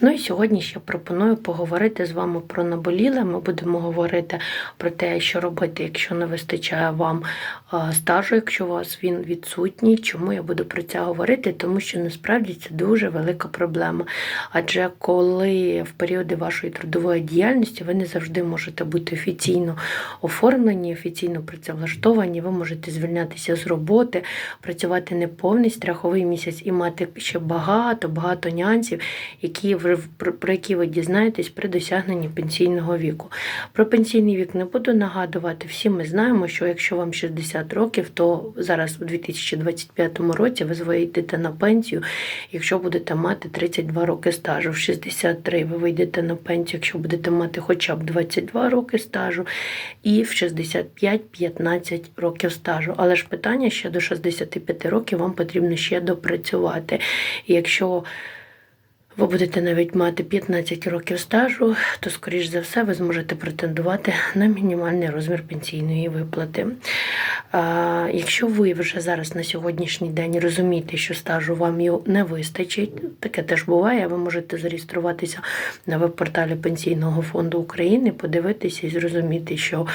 Ну і сьогодні ще пропоную поговорити з вами про наболіле. Ми будемо говорити про те, що робити, якщо не вистачає вам стажу, якщо у вас він відсутній. Чому я буду про це говорити? Тому що насправді це дуже велика проблема. Адже коли в періоди вашої трудової діяльності ви не завжди можете бути офіційно оформлені, офіційно працевлаштовані, ви можете звільнятися з роботи, працювати неповний страховий місяць і мати ще багато багато нюансів, які ви про, які ви дізнаєтесь при досягненні пенсійного віку. Про пенсійний вік не буду нагадувати. Всі ми знаємо, що якщо вам 60 років, то зараз у 2025 році ви вийдете на пенсію, якщо будете мати 32 роки стажу. В 63 ви вийдете на пенсію, якщо будете мати хоча б 22 роки стажу, і в 65 15 років стажу. Але ж питання ще до 65 років вам потрібно ще допрацювати. І якщо ви будете навіть мати 15 років стажу, то, скоріш за все, ви зможете претендувати на мінімальний розмір пенсійної виплати. Якщо ви вже зараз на сьогоднішній день розумієте, що стажу вам не вистачить, таке теж буває, ви можете зареєструватися на веб-порталі Пенсійного фонду України, подивитися і зрозуміти, що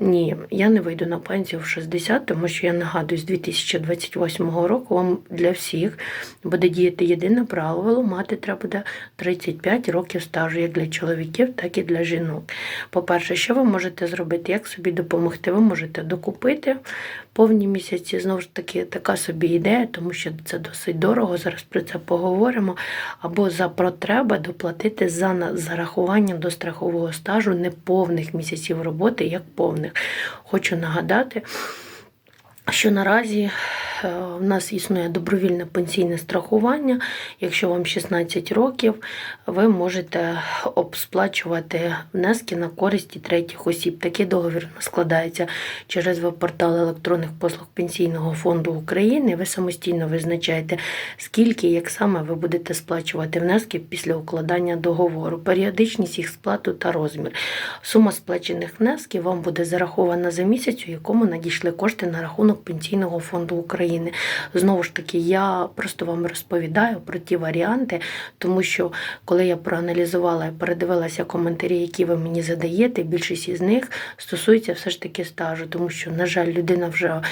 ні, я не вийду на пенсію в 60, тому що я нагадую, з 2028 року вам для всіх буде діяти єдине правило, мати треба буде 35 років стажу, як для чоловіків, так і для жінок. По-перше, що ви можете зробити, як собі допомогти? Ви можете докупити повні місяці. Знову ж таки, така собі ідея, тому що це досить дорого. Зараз про це поговоримо. Або за потреба доплатити за зарахування до страхового стажу неповних місяців роботи, як повних. Хочу нагадати, що наразі е, в нас існує добровільне пенсійне страхування. Якщо вам 16 років, ви можете обсплачувати внески на користь третіх осіб. Такий договір складається через веб-портал електронних послуг Пенсійного фонду України. Ви самостійно визначаєте, скільки як саме ви будете сплачувати внески після укладання договору, періодичність їх сплату та розмір. Сума сплачених внесків вам буде зарахована за місяць, у якому надійшли кошти на рахунок Пенсійного фонду України. Знову ж таки, я просто вам розповідаю про ті варіанти, тому що коли я проаналізувала і передивилася коментарі, які ви мені задаєте, більшість із них стосується все ж таки стажу, тому що, на жаль, людина вже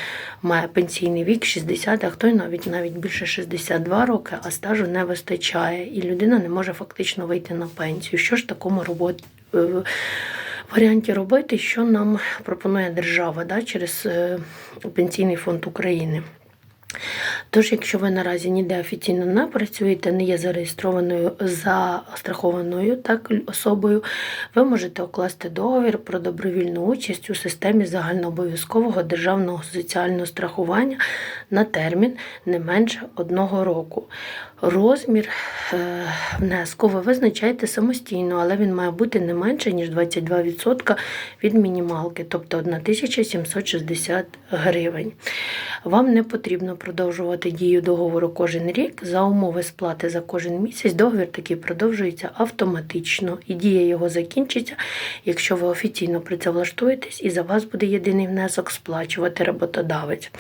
має пенсійний вік 60, а хто й навіть навіть більше 62 роки, а стажу не вистачає, і людина не може фактично вийти на пенсію. Що ж такому роботі? Варіанті робити, що нам пропонує держава да, через е, Пенсійний фонд України. Тож, якщо ви наразі ніде офіційно не працюєте, не є зареєстрованою застрахованою так, особою, ви можете укласти договір про добровільну участь у системі загальнообов'язкового державного соціального страхування на термін не менше одного року. Розмір е, внеску ви визначаєте самостійно, але він має бути не менше, ніж 22% від мінімалки, тобто 1760 гривень. Вам не потрібно продовжувати дію договору кожен рік. За умови сплати за кожен місяць договір такий продовжується автоматично, і дія його закінчиться, якщо ви офіційно працевлаштуєтесь і за вас буде єдиний внесок сплачувати роботодавець.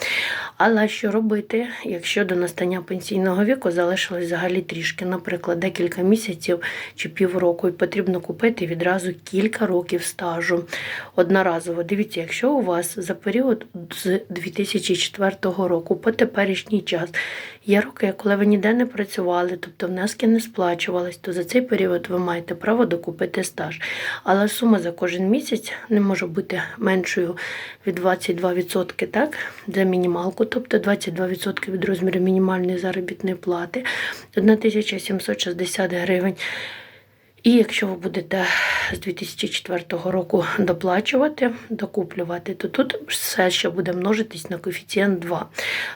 Але що робити, якщо до настання пенсійного віку залишилось взагалі трішки, наприклад, декілька місяців чи півроку, і потрібно купити відразу кілька років стажу одноразово. Дивіться, якщо у вас за період з 2004 року по теперішній час є роки, коли ви ніде не працювали, тобто внески не сплачувались, то за цей період ви маєте право докупити стаж. Але сума за кожен місяць не може бути меншою від 22%, так, за мінімалку, тобто 22% від розміру мінімальної заробітної плати, 1760 гривень. І якщо ви будете з 2004 року доплачувати, докуплювати, то тут все ще буде множитись на коефіцієнт 2.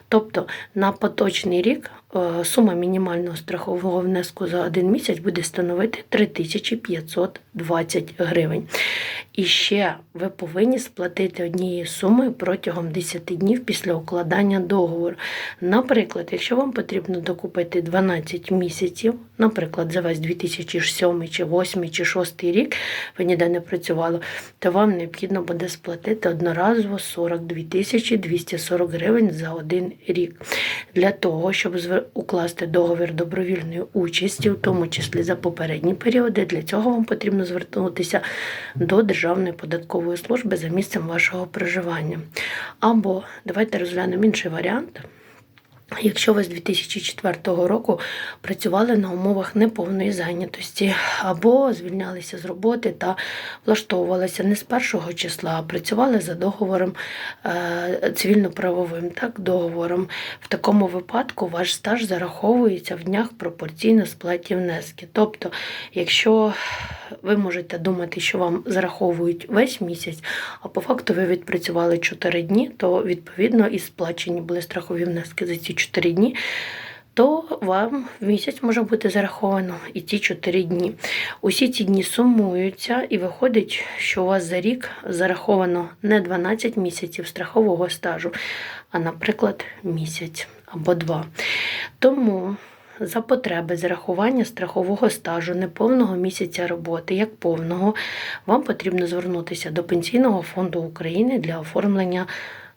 Тобто на поточний рік е, сума мінімального страхового внеску за один місяць буде становити 3520 гривень. І ще ви повинні сплатити однією сумою протягом 10 днів після укладання договору. Наприклад, якщо вам потрібно докупити 12 місяців наприклад, за весь 2007 чи 2008 чи 2006 рік ви ніде не працювали, то вам необхідно буде сплатити одноразово 42 тисячі 240 гривень за один рік. Для того, щоб укласти договір добровільної участі, в тому числі за попередні періоди, для цього вам потрібно звернутися до Державної податкової служби за місцем вашого проживання. Або давайте розглянемо інший варіант. Якщо ви з 2004 року працювали на умовах неповної зайнятості або звільнялися з роботи та влаштовувалися не з першого числа, а працювали за договором е, цивільно-правовим так, договором, в такому випадку ваш стаж зараховується в днях пропорційно сплаті внески. Тобто, якщо ви можете думати, що вам зараховують весь місяць, а по факту ви відпрацювали 4 дні, то відповідно і сплачені були страхові внески за ці 4 дні. То вам в місяць може бути зараховано і ті 4 дні. Усі ці дні сумуються, і виходить, що у вас за рік зараховано не 12 місяців страхового стажу, а, наприклад, місяць або два. Тому за потреби зарахування страхового стажу неповного місяця роботи, як повного, вам потрібно звернутися до Пенсійного фонду України для оформлення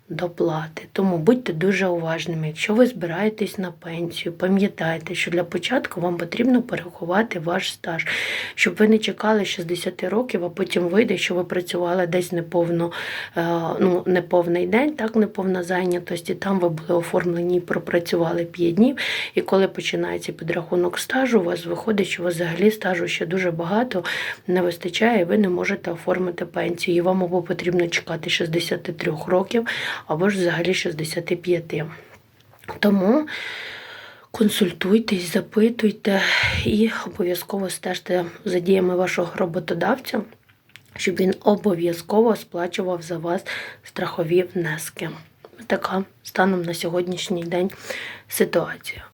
доплати. Тому будьте дуже уважними. Якщо ви збираєтесь на пенсію, пам'ятайте, що для початку вам потрібно порахувати ваш стаж, щоб ви не чекали 60 років, а потім вийде, що ви працювали десь неповно, е, ну, неповний день, так, неповна зайнятість, і там ви були оформлені і пропрацювали 5 днів. І коли починається підрахунок стажу, у вас виходить, що взагалі стажу ще дуже багато не вистачає, і ви не можете оформити пенсію. І вам або потрібно чекати 63 років, або ж взагалі 65. Тому консультуйтесь, запитуйте і обов'язково стежте за діями вашого роботодавця, щоб він обов'язково сплачував за вас страхові внески. Така станом на сьогоднішній день ситуація.